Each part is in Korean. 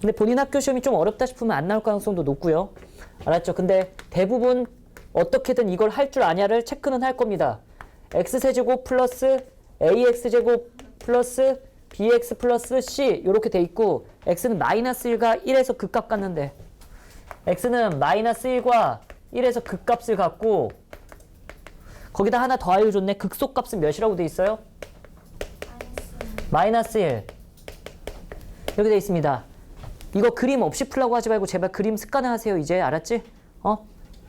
근데 본인 학교 시험이 좀 어렵다 싶으면 안 나올 가능성도 높고요. 알았죠? 근데 대부분 어떻게든 이걸 할 줄 아냐를 체크는 할 겁니다. x세제곱 플러스 ax제곱 플러스 bx 플러스 c 이렇게 돼 있고 x는 마이너스 1과 1에서 극값 갖는데 x는 마이너스 1과 1에서 극값을 갖고 거기다 하나 더 알려줬네. 극소값은 몇이라고 돼 있어요? 마이너스 1 이렇게 돼 있습니다. 이거 그림 없이 풀라고 하지 말고 제발 그림 습관화 하세요. 이제 알았지? 어?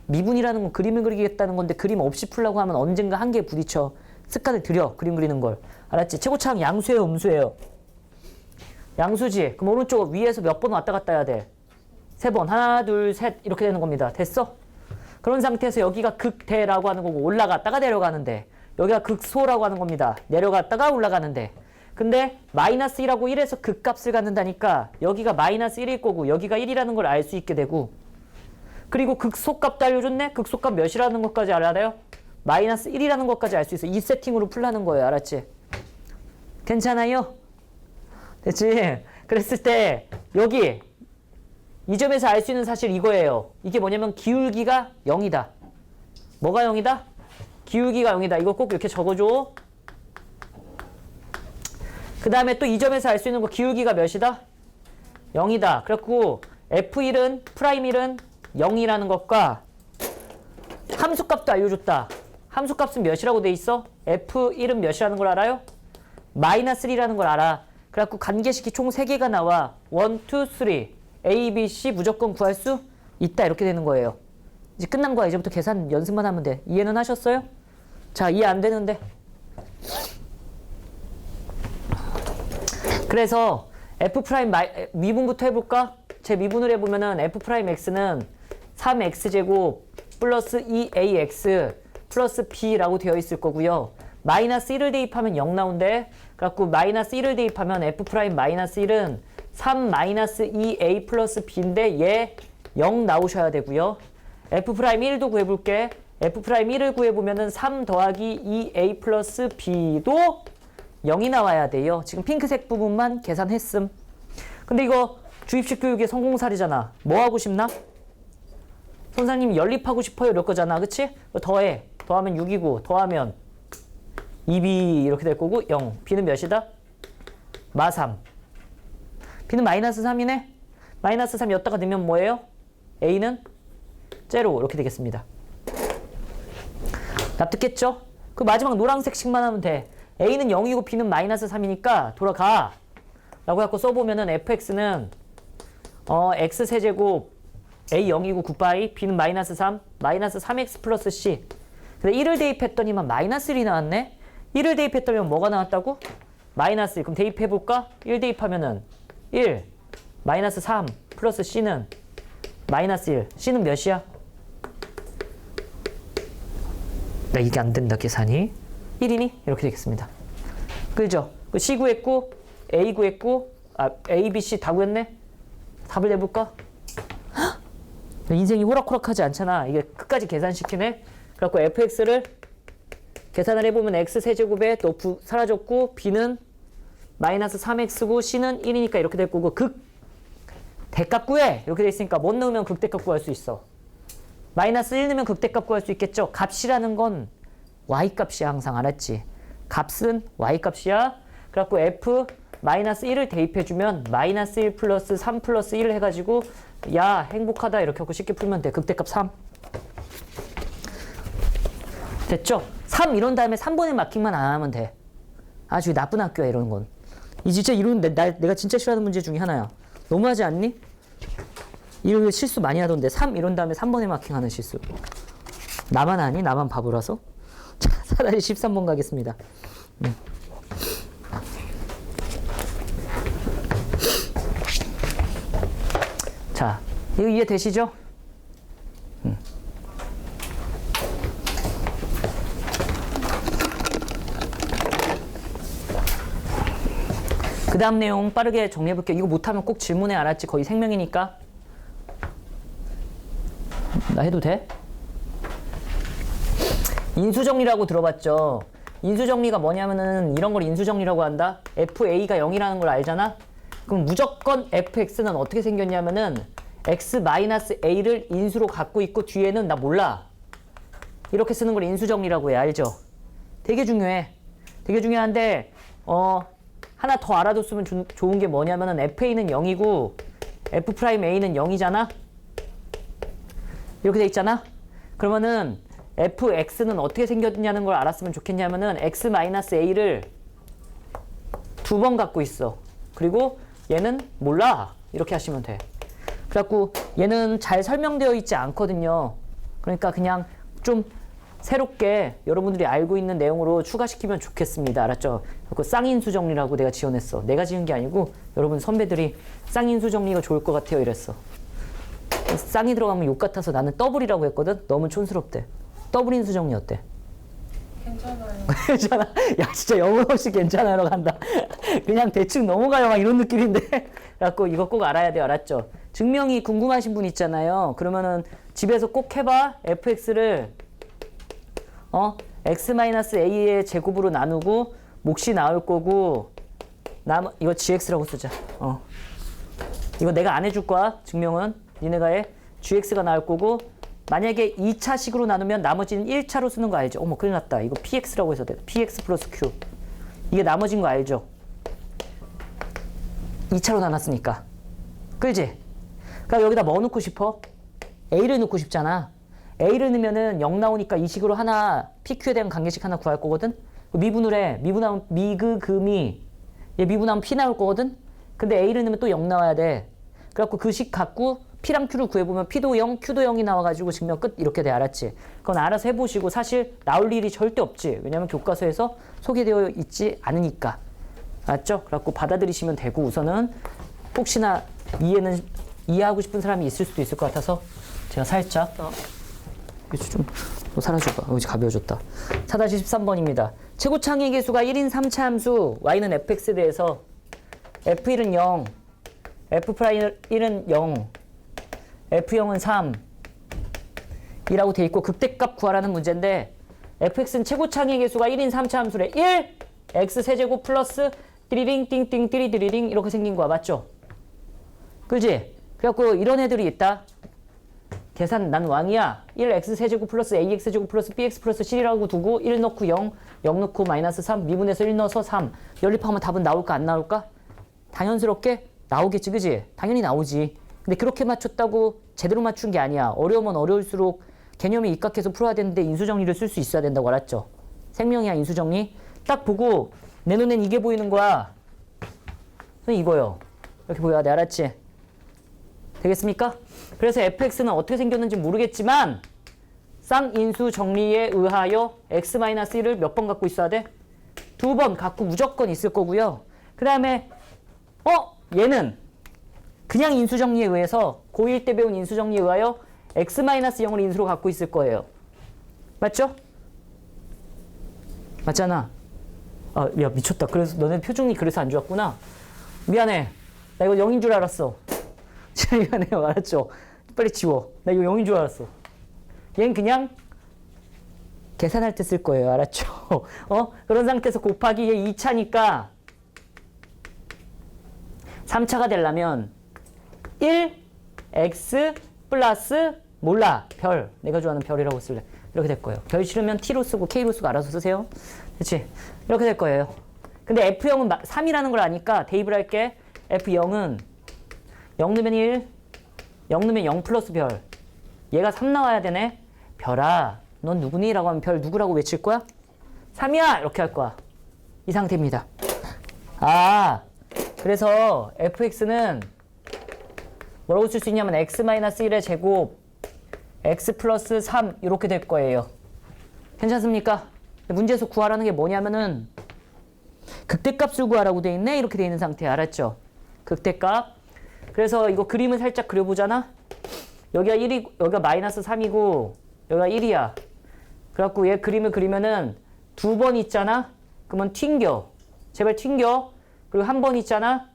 미분이라는 건 그림을 그리겠다는 건데 그림 없이 풀라고 하면 언젠가 한계에 부딪혀. 습관을 들여 그림 그리는 걸. 알았지? 최고차항 양수예요, 음수예요? 양수지. 그럼 오른쪽 위에서 몇 번 왔다 갔다 해야 돼? 세 번. 하나, 둘, 셋 이렇게 되는 겁니다. 됐어? 그런 상태에서 여기가 극대라고 하는 거고 올라갔다가 내려가는데 여기가 극소라고 하는 겁니다. 내려갔다가 올라가는데 근데 마이너스 1하고 1에서 극값을 갖는다니까 여기가 마이너스 1일 거고 여기가 1이라는 걸 알 수 있게 되고 그리고 극소값도 알려줬네? 극소값 몇이라는 것까지 알아요? 마이너스 1이라는 것까지 알 수 있어. 이 세팅으로 풀라는 거예요. 알았지? 괜찮아요? 됐지? 그랬을 때 여기 이 점에서 알 수 있는 사실 이거예요. 이게 뭐냐면 기울기가 0이다. 뭐가 0이다? 기울기가 0이다. 이거 꼭 이렇게 적어줘. 그 다음에 또 이 점에서 알 수 있는 거 기울기가 몇이다? 0이다. 그래갖고 F1은 프라임 1은 0이라는 것과 함수값도 알려줬다. 함수값은 몇이라고 돼 있어? F1은 몇이라는 걸 알아요? 마이너스 3라는 걸 알아. 그래갖고 관계식이 총 3개가 나와. 1, 2, 3. A, B, C 무조건 구할 수 있다. 이렇게 되는 거예요. 이제 끝난 거야. 이제부터 계산 연습만 하면 돼. 이해는 하셨어요? 자, 이해 안 되는데. 그래서 f 프라임 미분부터 해볼까? 제 미분을 해보면은 f 프라임 x는 3x 제곱 플러스 2ax 플러스 b라고 되어 있을 거고요. 마이너스 1을 대입하면 0 나온대. 그래갖고 마이너스 1을 대입하면 f 프라임 마이너스 1은 3 마이너스 2a 플러스 b인데 얘 0 나오셔야 되고요. f 프라임 1도 구해볼게. f 프라임 1을 구해보면은 3 더하기 2a 플러스 b도 0이 나와야 돼요. 지금 핑크색 부분만 계산했음. 근데 이거 주입식 교육의 성공 사례잖아. 뭐 하고 싶나? 선생님 연립하고 싶어요 이럴 거잖아. 그치? 더해. 더하면 6이고 더하면 2b 이렇게 될 거고 0. b는 몇이다? 마 3. b는 마이너스 3이네? 마이너스 3 였다가 넣으면 뭐예요? a는 제로 이렇게 되겠습니다. 납득했죠? 그 마지막 노란색씩만 하면 돼. A는 0이고 b는 마이너스 3이니까 돌아가. 라고 해갖고 써보면은 fx는 어 x 세제곱 a 0이고 굿바이 b는 마이너스 3 마이너스 3x 플러스 c 근데 1을 대입했더니만 마이너스 1이 나왔네 1을 대입했더니 뭐가 나왔다고? 마이너스 1 그럼 대입해볼까? 1 대입하면은 1 마이너스 3 플러스 c는 마이너스 1 c는 몇이야? 나 이게 안 된다 계산이 1이니? 이렇게 되겠습니다 그죠? 그 C 구했고 A 구했고 아 A, B, C 다 구했네? 답을 내볼까? 헉! 인생이 호락호락하지 않잖아 이게 끝까지 계산시키네 그래갖고 fx를 계산을 해보면 x 세제곱에 또 부, 사라졌고 b는 마이너스 3x고 c는 1이니까 이렇게 될 거고 극 대값 구해 이렇게 돼 있으니까 못 넣으면 극대값 구할 수 있어 마이너스 1 넣으면 극대값 구할 수 있겠죠 값이라는 건 y값이야 항상 알았지 값은 y값이야 그래갖고 f 마이너스 1을 대입해주면 마이너스 1 플러스 3 플러스 1 해가지고 야 행복하다 이렇게 하고 쉽게 풀면 돼 극대값 3 됐죠? 3 이런 다음에 3번의 마킹만 안 하면 돼 아주 나쁜 학교야 이런 건 이 진짜 이런 내, 나, 내가 진짜 싫어하는 문제 중에 하나야 너무하지 않니? 이런 거 실수 많이 하던데 3 이런 다음에 3번에 마킹하는 실수 나만 아니? 나만 바보라서? 자 차라리 13번 가겠습니다 음. 자, 이거 이해되시죠? 음. 그 다음 내용 빠르게 정리해 볼게요. 이거 못하면 꼭 질문해 알았지? 거의 생명이니까. 나 해도 돼? 인수정리라고 들어봤죠? 인수정리가 뭐냐면은 이런 걸 인수정리라고 한다? FA가 0이라는 걸 알잖아? 그럼 무조건 fx는 어떻게 생겼냐면은 x-a를 인수로 갖고 있고 뒤에는 나 몰라. 이렇게 쓰는 걸 인수 정리라고 해. 알죠? 되게 중요해. 되게 중요한데 어 하나 더 알아뒀으면 주- 좋은 게 뭐냐면은 fa는 0이고 f'a는 0이잖아. 이렇게 돼 있잖아. 그러면은 fx는 어떻게 생겼냐는 걸 알았으면 좋겠냐면은 x-a를 두 번 갖고 있어. 그리고 얘는 몰라. 이렇게 하시면 돼. 그래갖고 얘는 잘 설명되어 있지 않거든요. 그러니까 그냥 좀 새롭게 여러분들이 알고 있는 내용으로 추가시키면 좋겠습니다. 알았죠? 그 쌍인수 정리라고 내가 지원했어. 내가 지은 게 아니고 여러분 선배들이 쌍인수 정리가 좋을 것 같아요. 이랬어. 쌍이 들어가면 욕 같아서 나는 더블이라고 했거든. 너무 촌스럽대. 더블 인수 정리 어때? 괜찮아요. 괜찮아. 야, 진짜 영혼 없이 괜찮아로 간다. 그냥 대충 넘어가요. 막 이런 느낌인데. 그래갖고 이거 꼭 알아야 돼요. 알았죠? 증명이 궁금하신 분 있잖아요. 그러면은 집에서 꼭 해봐. fx를, 어? x-a의 제곱으로 나누고, 몫이 나올 거고, 남, 이거 gx라고 쓰자. 어. 이거 내가 안 해줄 거야. 증명은. 니네가 해. gx가 나올 거고, 만약에 2차식으로 나누면 나머지는 1차로 쓰는 거 알죠? 어머, 큰일 났다. 이거 px라고 해서 돼. px 플러스 q. 이게 나머진 거 알죠? 2차로 나눴으니까. 그지? 그럼 여기다 뭐 넣고 싶어? a를 넣고 싶잖아. a를 넣으면은 0 나오니까 이 식으로 하나, pq에 대한 관계식 하나 구할 거거든? 미분을 해. 미분하면 미그, 금이. 얘 미분하면 p 나올 거거든? 근데 a를 넣으면 또 0 나와야 돼. 그래갖고 그 식 갖고 P랑 Q를 구해보면 P도 0, Q도 0이 나와가지고 증명 끝 이렇게 돼 알았지? 그건 알아서 해보시고 사실 나올 일이 절대 없지. 왜냐면 교과서에서 소개되어 있지 않으니까. 알았죠? 그래갖고 받아들이시면 되고 우선은 혹시나 이해는 이해하고 싶은 사람이 있을 수도 있을 것 같아서 제가 살짝 이거 좀 어, 사라져봐. 여기 가벼워졌다. 4-13번입니다. 최고 창의 개수가 1인 3차 함수 y는 fx에 대해서 f1은 0, f'1은 0, f0은 3 이라고 돼 있고 극대값 구하라는 문제인데 fx는 최고 창의 개수가 1인 3차 함수래 1 x 세제곱 플러스 띠리링 띵띵 띠리디리링 이렇게 생긴 거야 맞죠? 그지? 그래갖고 이런 애들이 있다 계산 난 왕이야 1x 세제곱 플러스 ax 세제곱 플러스 bx 플러스 7이라고 두고 1 넣고 0 0 넣고 마이너스 3 미분해서 1 넣어서 3 연립하면 답은 나올까 안 나올까? 당연스럽게 나오겠지 그지? 당연히 나오지 근데 그렇게 맞췄다고 제대로 맞춘 게 아니야 어려우면 어려울수록 개념에 입각해서 풀어야 되는데 인수정리를 쓸 수 있어야 된다고 알았죠? 생명이야 인수정리 딱 보고 내 눈엔 이게 보이는 거야 이거요 이렇게 보여야 돼 알았지? 되겠습니까? 그래서 fx는 어떻게 생겼는지 모르겠지만 쌍인수 정리에 의하여 x-1을 몇 번 갖고 있어야 돼? 두 번 갖고 무조건 있을 거고요. 그 다음에 어? 얘는 그냥 인수 정리에 의해서 고1 때 배운 인수 정리에 의하여 x-0을 인수로 갖고 있을 거예요. 맞죠? 맞잖아. 아, 야 미쳤다. 그래서 너네 표정이 그래서 안 좋았구나. 미안해. 나 이거 0인 줄 알았어. 진짜 미안해요. 알았죠? 빨리 지워. 나 이거 0인 줄 알았어. 얘는 그냥 계산할 때 쓸 거예요. 알았죠? 어? 그런 상태에서 곱하기 얘 2차니까 3차가 되려면 1 x 플러스 몰라. 별. 내가 좋아하는 별이라고 쓸래. 이렇게 될 거예요. 별 싫으면 t로 쓰고 k로 쓰고 알아서 쓰세요. 그렇지 이렇게 될 거예요. 근데 f0은 3이라는 걸 아니까 대입을 할게. F0은 0 넣으면 1 0 넣으면 0 플러스 별. 얘가 3 나와야 되네. 별아 넌 누구니? 라고 하면 별 누구라고 외칠 거야? 3이야! 이렇게 할 거야. 이 상태입니다. 아 그래서 fx는 뭐라고 쓸 수 있냐면 x-1의 제곱 x 플러스 3 이렇게 될 거예요. 괜찮습니까? 문제에서 구하라는 게 뭐냐면은 극대값을 구하라고 돼 있네 이렇게 돼 있는 상태 알았죠? 극대값. 그래서 이거 그림을 살짝 그려보잖아. 여기가 1이 여기가 마이너스 3이고 여기가 1이야. 그래갖고 얘 그림을 그리면은 두 번 있잖아. 그러면 튕겨. 제발 튕겨. 그리고 한 번 있잖아.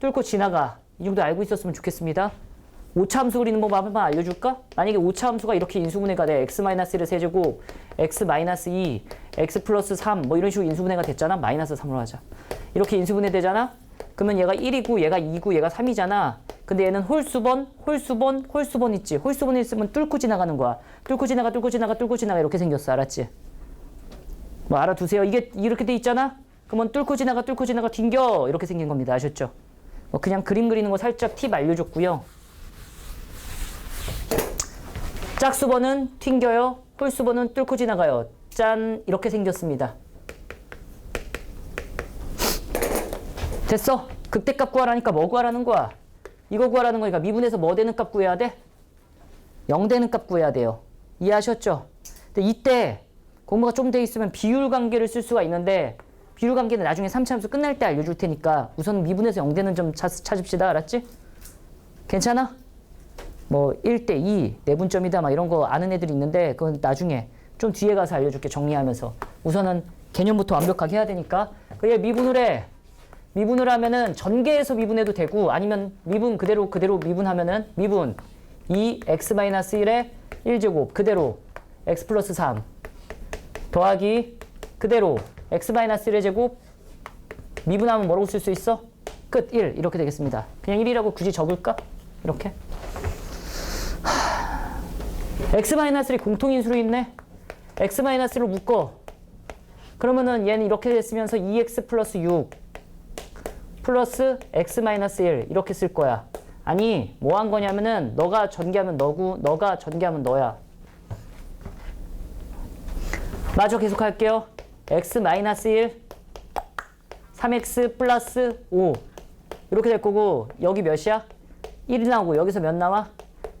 뚫고 지나가. 이 정도 알고 있었으면 좋겠습니다. 오차 함수 그리는 법 한번 알려줄까? 만약에 오차 함수가 이렇게 인수분해가 돼. x-1의 세제곱, x-2, x 플러스 3, 뭐 이런 식으로 인수분해가 됐잖아. 마이너스 3으로 하자. 이렇게 인수분해 되잖아. 그러면 얘가 1이고 얘가 2고 얘가 3이잖아. 근데 얘는 홀수번, 홀수번, 홀수번 있지. 홀수번 있으면 뚫고 지나가는 거야. 뚫고 지나가, 뚫고 지나가, 뚫고 지나가 이렇게 생겼어. 알았지? 뭐 알아두세요. 이게 이렇게 돼 있잖아. 그러면 뚫고 지나가, 뚫고 지나가, 튕겨 이렇게 생긴 겁니다. 아셨죠? 뭐 그냥 그림 그리는 거 살짝 팁 알려줬고요. 짝수번은 튕겨요. 홀수번은 뚫고 지나가요. 짠 이렇게 생겼습니다. 됐어. 극대값 구하라니까 뭐 구하라는 거야? 이거 구하라는 거니까 미분에서 뭐 되는 값 구해야 돼? 0 되는 값 구해야 돼요. 이해하셨죠? 근데 이때 공부가 좀 돼 있으면 비율 관계를 쓸 수가 있는데 비율 관계는 나중에 3차 함수 끝날 때 알려줄 테니까 우선 미분에서 0 되는 점 찾, 찾읍시다. 알았지? 괜찮아? 뭐 1대 2, 내분점이다 막 이런 거 아는 애들이 있는데 그건 나중에 좀 뒤에 가서 알려줄게 정리하면서 우선은 개념부터 완벽하게 해야 되니까 그얘 미분을 해 미분을 하면은 전개해서 미분해도 되고 아니면 미분 그대로 그대로 미분하면은 미분 2x-1의 1제곱 그대로 x 플러스 3 더하기 그대로 x-1의 제곱 미분하면 뭐라고 쓸 수 있어? 끝 1 이렇게 되겠습니다. 그냥 1이라고 굳이 적을까? 이렇게 x-를 공통인수로 있네. x-를 묶어. 그러면은 얘는 이렇게 됐으면서 2x 플러스 6 플러스 x-1 이렇게 쓸 거야. 아니 뭐 한 거냐면은 너가 전개하면 너고 너가 전개하면 너야. 마저 계속할게요. X-1 3x 플러스 5 이렇게 될 거고 여기 몇이야? 1이 나오고 여기서 몇 나와?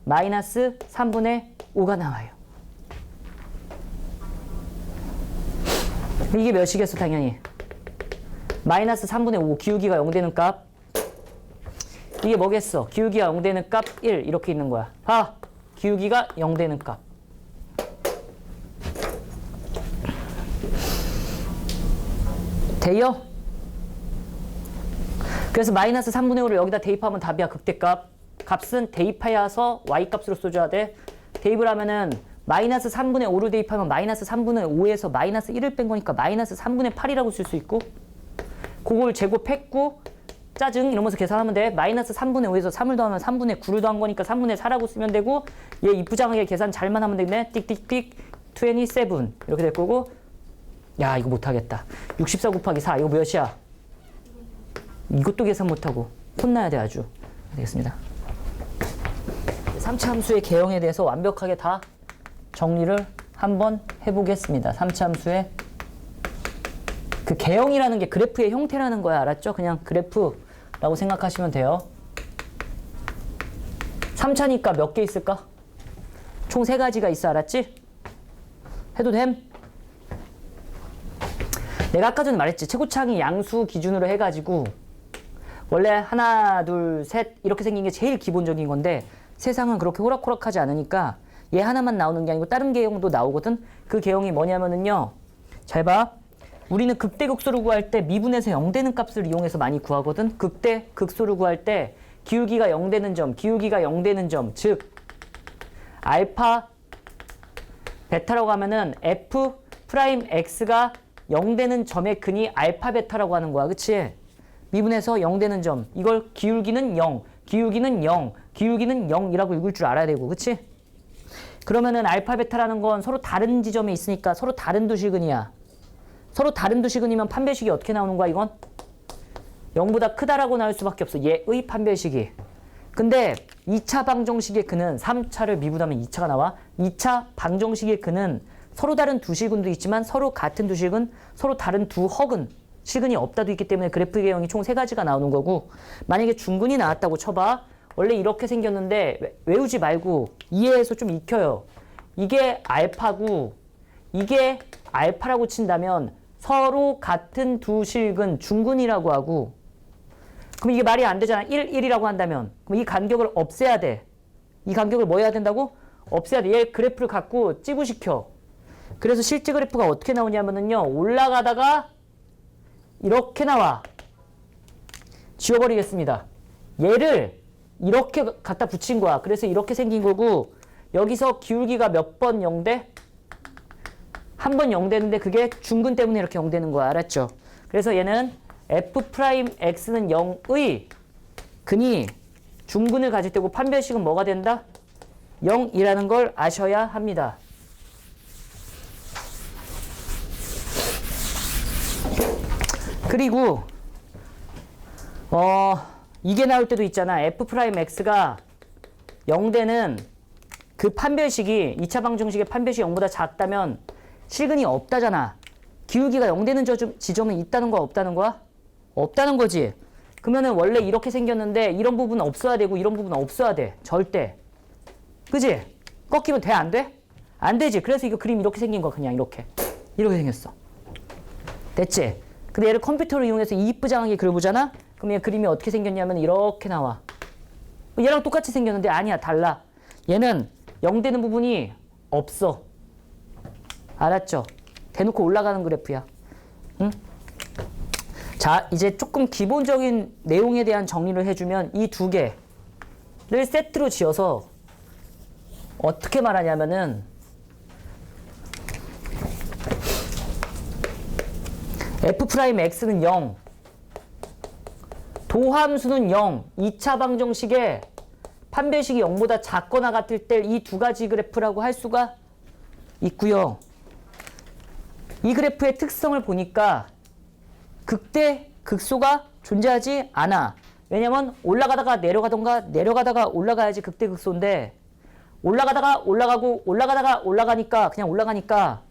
마이너스 3분의 5가 나와요. 이게 몇이겠어 당연히? 마이너스 3분의 5 기울기가 0 되는 값 이게 뭐겠어? 기울기가 0 되는 값 1 이렇게 있는 거야. 봐 기울기가 0 되는 값 돼요? 그래서 마이너스 3분의 5를 여기다 대입하면 답이야 극대값. 값은 대입하여서 y값으로 써줘야 돼. 대입을 하면은 마이너스 3분의 5를 대입하면 마이너스 3분의 5에서 마이너스 1을 뺀 거니까 마이너스 3분의 8이라고 쓸 수 있고 그걸 제곱했고 짜증 이러면서 계산하면 돼. 마이너스 3분의 5에서 3을 더하면 3분의 9를 더한 거니까 3분의 4라고 쓰면 되고 얘 이쁘장하게 계산 잘만 하면 되네. 띡띡띡. 27 이렇게 될 거고 야 이거 못하겠다 64 곱하기 4 이거 몇이야 이것도 계산 못하고 혼나야 돼 아주 되겠습니다 3차 함수의 개형에 대해서 완벽하게 다 정리를 한번 해보겠습니다 3차 함수의 그 개형이라는 게 그래프의 형태라는 거야 알았죠? 그냥 그래프라고 생각하시면 돼요 3차니까 몇 개 있을까? 총세 가지가 있어 알았지? 해도 됨? 내가 아까 전에 말했지. 최고창이 양수 기준으로 해가지고 원래 하나 둘 셋 이렇게 생긴 게 제일 기본적인 건데 세상은 그렇게 호락호락하지 않으니까 얘 하나만 나오는 게 아니고 다른 개형도 나오거든. 그 개형이 뭐냐면은요. 잘 봐. 우리는 극대 극소를 구할 때 미분에서 0 되는 값을 이용해서 많이 구하거든. 극대 극소를 구할 때 기울기가 0 되는 점 기울기가 0 되는 점 즉 알파 베타라고 하면은 f 프라임 x가 0 되는 점의 근이 알파 베타라고 하는 거야. 그치? 미분에서 0 되는 점. 이걸 기울기는 0, 기울기는 0, 기울기는 0이라고 읽을 줄 알아야 되고. 그치? 그러면은 알파 베타라는 건 서로 다른 지점에 있으니까 서로 다른 두실근이야. 서로 다른 두실근이면 판별식이 어떻게 나오는 거야, 이건? 0보다 크다라고 나올 수밖에 없어. 얘의 판별식이. 근데 2차 방정식의 근은 3차를 미분하면 2차가 나와. 2차 방정식의 근은 서로 다른 두 실근도 있지만 서로 같은 두 실근, 서로 다른 두 허근, 실근이 없다도 있기 때문에 그래프 개형이 총 세 가지가 나오는 거고 만약에 중근이 나왔다고 쳐봐. 원래 이렇게 생겼는데 외- 외우지 말고 이해해서 좀 익혀요. 이게 알파고 이게 알파라고 친다면 서로 같은 두 실근 중근이라고 하고 그럼 이게 말이 안 되잖아. 1, 1이라고 한다면. 그럼 이 간격을 없애야 돼. 이 간격을 뭐 해야 된다고? 없애야 돼. 얘 그래프를 갖고 찌부시켜. 그래서 실제 그래프가 어떻게 나오냐면은요. 올라가다가 이렇게 나와. 지워버리겠습니다. 얘를 이렇게 갖다 붙인 거야. 그래서 이렇게 생긴 거고 여기서 기울기가 몇 번 0대? 한 번 0되는데 그게 중근 때문에 이렇게 0되는 거야. 알았죠? 그래서 얘는 f 프라임 x는 0의 근이 중근을 가질 때고 판별식은 뭐가 된다? 0이라는 걸 아셔야 합니다. 그리고 어 이게 나올 때도 있잖아. f 프라임 x가 0되는 그 판별식이 2차 방정식의 판별식이 0보다 작다면 실근이 없다잖아. 기울기가 0되는 저 좀- 지점은 있다는 거야, 없다는 거야? 없다는 거지. 그러면은 원래 이렇게 생겼는데 이런 부분은 없어야 되고 이런 부분은 없어야 돼. 절대. 그지? 꺾이면 돼, 안 돼? 안 되지. 그래서 이거 그림 이렇게 생긴 거야, 그냥 이렇게. 이렇게 생겼어. 됐지? 근데 얘를 컴퓨터를 이용해서 이쁘장하게 그려보잖아? 그럼 얘 그림이 어떻게 생겼냐면 이렇게 나와. 얘랑 똑같이 생겼는데 아니야, 달라. 얘는 0 되는 부분이 없어. 알았죠? 대놓고 올라가는 그래프야. 응? 자, 이제 조금 기본적인 내용에 대한 정리를 해주면 이 두 개를 세트로 지어서 어떻게 말하냐면은 f 프라임 x는 0, 도함수는 0, 2차 방정식에 판별식이 0보다 작거나 같을 때 이 두 가지 그래프라고 할 수가 있고요. 이 그래프의 특성을 보니까 극대 극소가 존재하지 않아. 왜냐면 올라가다가 내려가던가 내려가다가 올라가야지 극대 극소인데 올라가다가 올라가고 올라가다가 올라가니까 그냥 올라가니까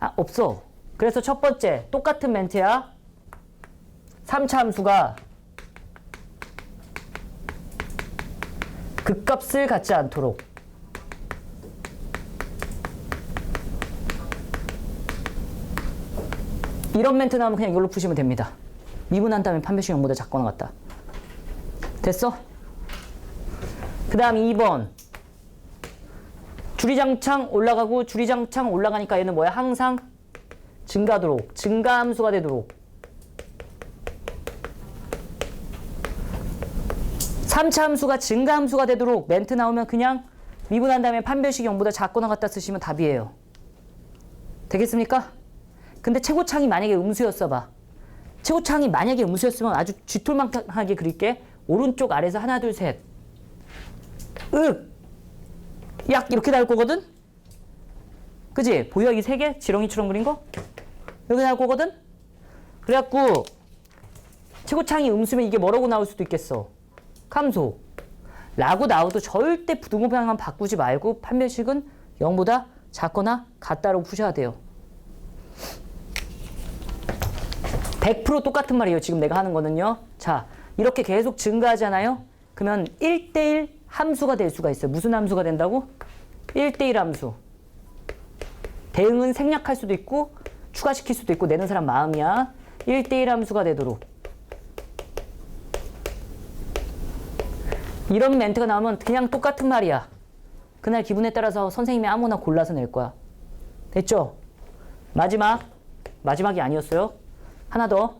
아 없어. 그래서 첫 번째 똑같은 멘트야. 3차 함수가 극값을 갖지 않도록 이런 멘트 나오면 그냥 이걸로 푸시면 됩니다. 미분한 다음에 판별식 0보다 작거나 같다. 됐어? 그 다음 2번. 줄이장창 올라가고 줄이장창 올라가니까 얘는 뭐야? 항상 증가도록, 증가함수가 되도록. 3차 함수가 증가함수가 되도록 멘트 나오면 그냥 미분한 다음에 판별식 0보다 작거나 같다 쓰시면 답이에요. 되겠습니까? 근데 최고창이 만약에 음수였어 봐. 최고창이 만약에 음수였으면 아주 쥐톨만하게 그릴게. 오른쪽 아래서 하나 둘 셋. 윽. 약 이렇게 나올 거거든. 그지? 보여 이 세 개? 지렁이처럼 그린 거? 여기 나올 거거든. 그래갖고 최고창이 음수면 이게 뭐라고 나올 수도 있겠어. 감소. 라고 나와도 절대 부등호방향만 바꾸지 말고 판별식은 0보다 작거나 같다로 푸셔야 돼요. 100% 똑같은 말이에요. 지금 내가 하는 거는요. 자, 이렇게 계속 증가하잖아요. 그러면 1대1 함수가 될 수가 있어요. 무슨 함수가 된다고? 1대1 함수. 대응은 생략할 수도 있고 추가시킬 수도 있고 내는 사람 마음이야. 1대1 함수가 되도록. 이런 멘트가 나오면 그냥 똑같은 말이야. 그날 기분에 따라서 선생님이 아무나 골라서 낼 거야. 됐죠? 마지막. 마지막이 아니었어요. 하나 더.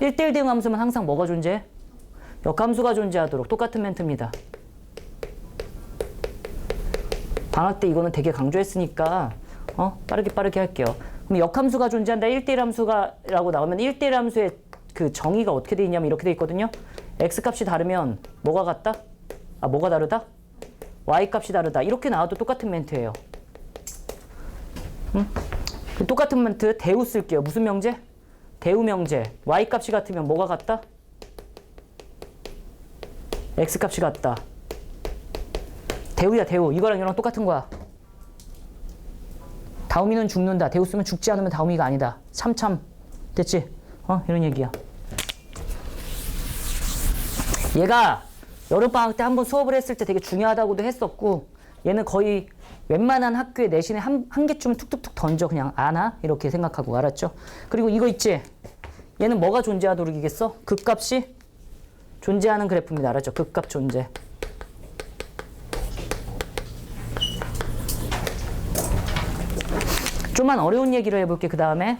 1대1 대응 함수면 항상 뭐가 존재해? 역함수가 존재하도록 똑같은 멘트입니다. 방학 때 이거는 되게 강조했으니까 어? 빠르게 빠르게 할게요. 그럼 역함수가 존재한다. 1대1 함수가라고 나오면 1대1 함수의 그 정의가 어떻게 돼 있냐면 이렇게 돼 있거든요. x 값이 다르면 뭐가 같다? 아, 뭐가 다르다? y 값이 다르다. 이렇게 나와도 똑같은 멘트예요. 응? 그 똑같은 멘트 대우 쓸게요. 무슨 명제? 대우 명제. y 값이 같으면 뭐가 같다? x 값이 같다. 대우야 대우. 이거랑 이거랑 똑같은 거야. 다우미는 죽는다. 대우 쓰면 죽지 않으면 다우미가 아니다. 참참. 됐지? 어? 이런 얘기야. 얘가 여름방학 때 한번 수업을 했을 때 되게 중요하다고도 했었고 얘는 거의 웬만한 학교에 내신에 한, 한 개쯤은 툭툭툭 던져 그냥 아나 이렇게 생각하고 알았죠? 그리고 이거 있지? 얘는 뭐가 존재하도록 이겠어? 극값이 존재하는 그래프입니다. 알았죠? 극값 존재. 좀만 어려운 얘기를 해볼게 그 다음에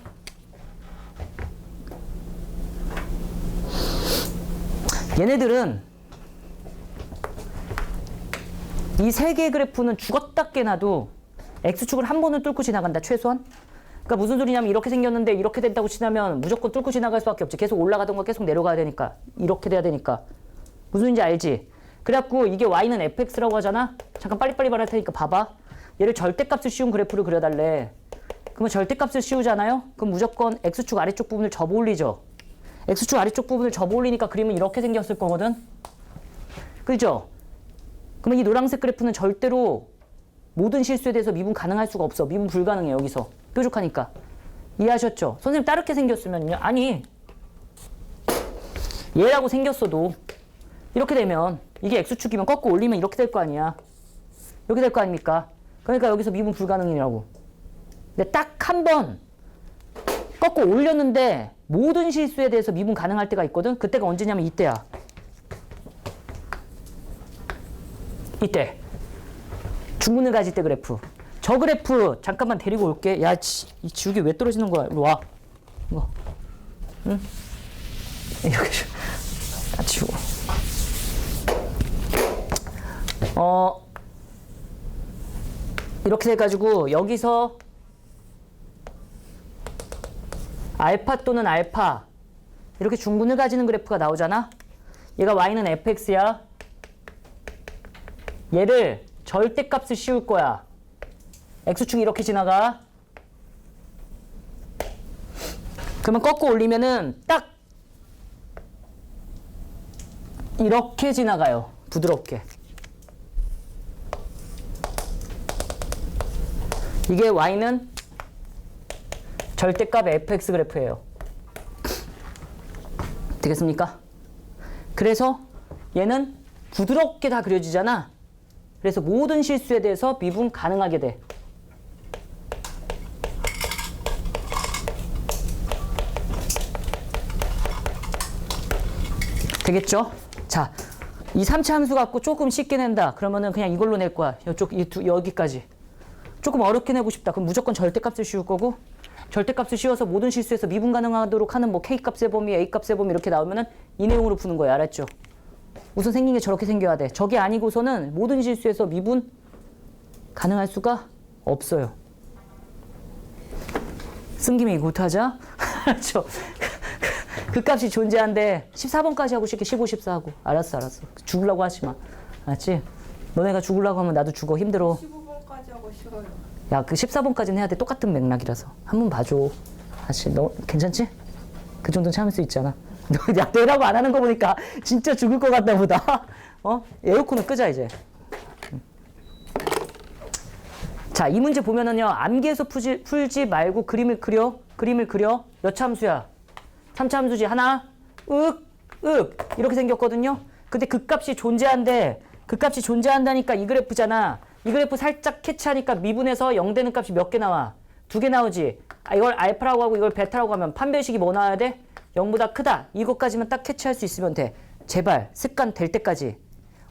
얘네들은 이 세 개의 그래프는 죽었다 깨나도 x축을 한 번은 뚫고 지나간다 최소한 그러니까 무슨 소리냐면 이렇게 생겼는데 이렇게 된다고 치면 무조건 뚫고 지나갈 수밖에 없지. 계속 올라가던가 계속 내려가야 되니까. 이렇게 돼야 되니까. 무슨 인지 알지? 그래갖고 이게 y는 fx라고 하잖아? 잠깐 빨리빨리 말할 테니까 봐봐. 얘를 절대값을 씌운 그래프를 그려달래. 그러면 절대값을 씌우잖아요? 그럼 무조건 x축 아래쪽 부분을 접어 올리죠. x축 아래쪽 부분을 접어 올리니까 그림은 이렇게 생겼을 거거든? 그죠? 그러면 이 노란색 그래프는 절대로 모든 실수에 대해서 미분 가능할 수가 없어. 미분 불가능해, 여기서. 뾰족하니까. 이해하셨죠? 선생님 따르게 생겼으면요? 아니. 얘라고 생겼어도 이렇게 되면 이게 x축이면 꺾고 올리면 이렇게 될 거 아니야. 이렇게 될 거 아닙니까? 그러니까 여기서 미분 불가능이라고. 근데 딱 한 번 꺾고 올렸는데 모든 실수에 대해서 미분 가능할 때가 있거든. 그때가 언제냐면 이때야. 이때. 중문을 가질 때 그래프. 저 그래프 잠깐만 데리고 올게. 야, 치, 이 지우개 왜 떨어지는 거야? 이리 와. 이거. 응? 이렇게 좀- 다 치우고. 어, 이렇게 돼가지고 여기서 알파 또는 알파 이렇게 중분을 가지는 그래프가 나오잖아. 얘가 y는 fx야. 얘를 절대값을 씌울 거야. x축이 이렇게 지나가. 그러면 꺾고 올리면은 딱 이렇게 지나가요. 부드럽게. 이게 y는 절대값 fx 그래프예요. 되겠습니까? 그래서 얘는 부드럽게 다 그려지잖아. 그래서 모든 실수에 대해서 미분 가능하게 돼. 되겠죠? 자, 이 3차 함수 갖고 조금 쉽게 낸다. 그러면은 그냥 이걸로 낼 거야. 이쪽 이 두, 여기까지. 조금 어렵게 내고 싶다. 그럼 무조건 절대값을 씌울 거고 절대값을 씌워서 모든 실수에서 미분 가능하도록 하는 뭐 K값의 범위, A값의 범위 이렇게 나오면은 이 내용으로 푸는 거야. 알았죠? 우선 생긴 게 저렇게 생겨야 돼. 저게 아니고서는 모든 실수에서 미분 가능할 수가 없어요. 쓴 김에 이거 하자. 알았죠? 그 값이 존재한데 14번까지 하고 싶게 15, 14 하고. 알았어, 알았어. 죽으려고 하지 마. 알았지? 너네가 죽으려고 하면 나도 죽어. 힘들어. 15번까지 하고 싫어요. 야, 그 14번까지는 해야 돼. 똑같은 맥락이라서. 한 번 봐줘. 사실 너 괜찮지? 그 정도는 참을 수 있잖아. 너, 야, 내라고 안 하는 거 보니까 진짜 죽을 것 같다 보다. 어? 에어컨을 끄자, 이제. 음. 자, 이 문제 보면은요. 암기해서 풀지, 풀지 말고 그림을 그려. 그림을 그려. 몇 참수야? 3차 함수지. 하나, 윽, 윽. 이렇게 생겼거든요. 근데 그 값이 존재한데, 그 값이 존재한다니까 이 그래프잖아. 이 그래프 살짝 캐치하니까 미분에서 0 되는 값이 몇 개 나와? 두 개 나오지. 아, 이걸 알파라고 하고 이걸 베타라고 하면 판별식이 뭐 나와야 돼? 0보다 크다. 이것까지만 딱 캐치할 수 있으면 돼. 제발 습관 될 때까지.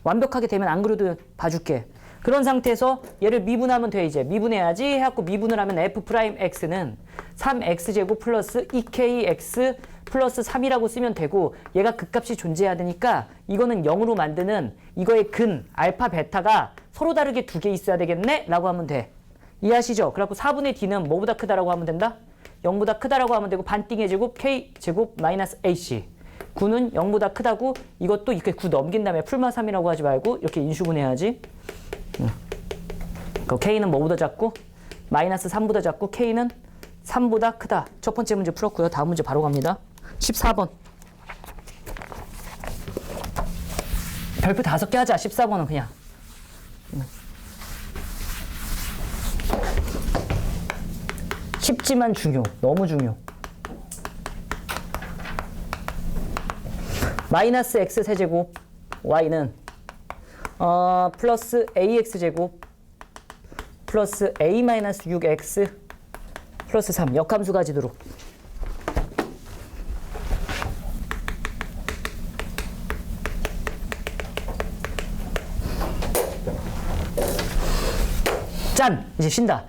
완벽하게 되면 안 그래도 봐줄게. 그런 상태에서 얘를 미분하면 돼 이제 미분해야지 해갖고 미분을 하면 f 프라임 x는 3x제곱 플러스 2kx 플러스 3이라고 쓰면 되고 얘가 그 값이 존재해야 되니까 이거는 0으로 만드는 이거의 근 알파 베타가 서로 다르게 두 개 있어야 되겠네 라고 하면 돼 이해하시죠? 그래갖고 4분의 d는 뭐보다 크다라고 하면 된다? 0보다 크다라고 하면 되고 반띵의 제곱 k 제곱 마이너스 ac 9는 0보다 크다고 이것도 이렇게 9 넘긴 다음에 풀마 3이라고 하지 말고 이렇게 인수분해야지 그 K는 뭐보다 작고 마이너스 3보다 작고 K는 3보다 크다. 첫 번째 문제 풀었고요. 다음 문제 바로 갑니다. 14번. 별표 다섯 개 하자. 14번은 그냥. 쉽지만 중요. 너무 중요. 마이너스 x 세제곱 y는 어, 플러스 ax 제곱 플러스 a 마이너스 6x 플러스 3 역함수 가 지도록 짠 이제 쉰다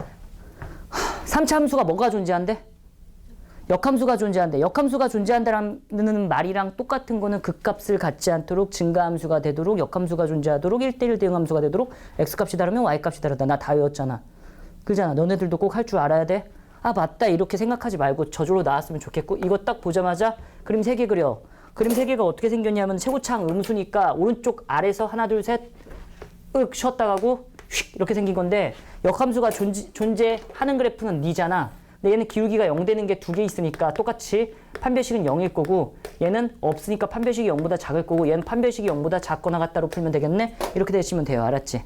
3차 함수가 뭐가 존재한대? 역함수가 존재한대. 역함수가 존재한다는 말이랑 똑같은 거는 극값을 갖지 않도록 증가함수가 되도록 역함수가 존재하도록 1대1 대응함수가 되도록 x값이 다르면 y값이 다르다. 나 다 외웠잖아. 그잖아. 너네들도 꼭 할 줄 알아야 돼. 아 맞다 이렇게 생각하지 말고 저절로 나왔으면 좋겠고 이거 딱 보자마자 그림 세 개 그려 그림 세 개가 어떻게 생겼냐면 최고창 음수니까 오른쪽 아래서 하나 둘 셋 윽 쉬었다 가고 휙 이렇게 생긴 건데 역함수가 존재, 존재 하는 그래프는 니잖아. 근데 얘는 기울기가 0 되는 게 두 개 있으니까 똑같이 판별식은 0일 거고 얘는 없으니까 판별식이 0보다 작을 거고 얘는 판별식이 0보다 작거나 같다로 풀면 되겠네. 이렇게 되시면 돼요. 알았지?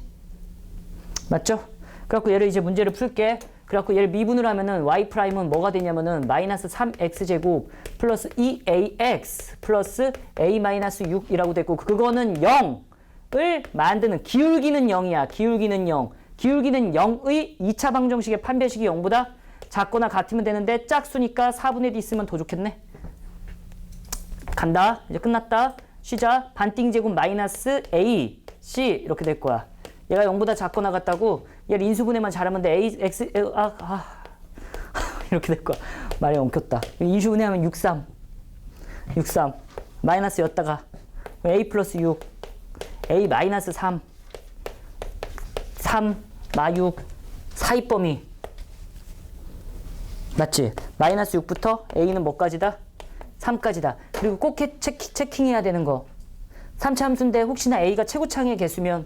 맞죠? 그래갖고 얘를 이제 문제를 풀게. 그래갖고 얘를 미분을 하면은 y 프라임은 뭐가 되냐면은 마이너스 3x 제곱 플러스 2ax 플러스 a 마이너스 6이라고 됐고 그거는 0 을 만드는 기울기는 0이야. 기울기는 0. 기울기는 0의 2차 방정식의 판별식이 0보다 작거나 같으면 되는데 짝수니까 4분의 1 있으면 더 좋겠네. 간다. 이제 끝났다. 쉬자. 반띵 제곱 마이너스 a c 이렇게 될 거야. 얘가 0보다 작거나 같다고 얘를 인수분해만 잘하면 돼. a x 아, 아. 이렇게 될 거야. 말이 엉켰다. 인수분해하면 63. 63. 마이너스였다가 a 플러스 6. A 마이너스 3. 3 마6 사이 범위 맞지? 마이너스 6부터 a는 뭐까지다? 3까지다. 그리고 꼭 체, 체킹, 체킹해야 되는 거. 3차 함수인데 혹시나 a가 최고창의 개수면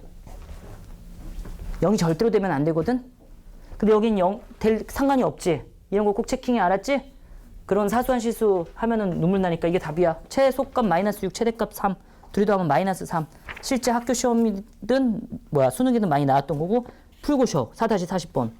0이 절대로 되면 안 되거든? 근데 여긴 0, 될 상관이 없지? 이런 거 꼭 체킹해 알았지? 그런 사소한 실수 하면은 눈물 나니까 이게 답이야. 최소값 마이너스 6, 최대값 3. 둘이 더하면 마이너스 3. 실제 학교 시험이든 뭐야 수능이든 많이 나왔던 거고 풀고 쉬어. 4-40번.